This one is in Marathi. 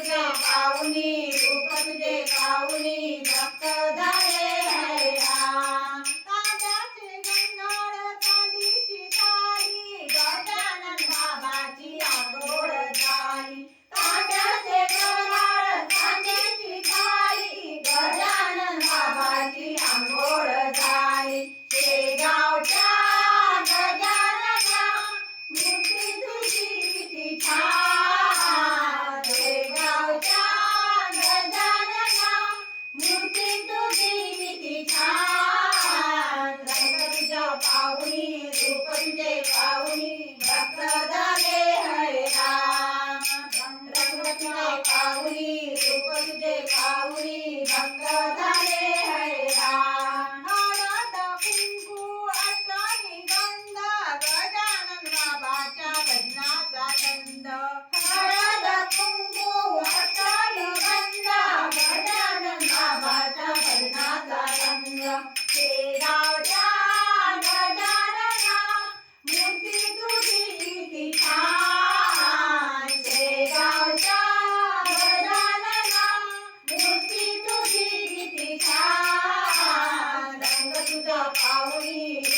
तुझे पाहुणी रूप तुझे पाहुणी पाहुरी भक्त झाले हैराण हळद कुंकू अटणी गंध गजानन बाबाच्या भजनाचा गंध हळद कुंकू अटणी गंध गजानन बाबाच्या भजनाचा गंध Halloween.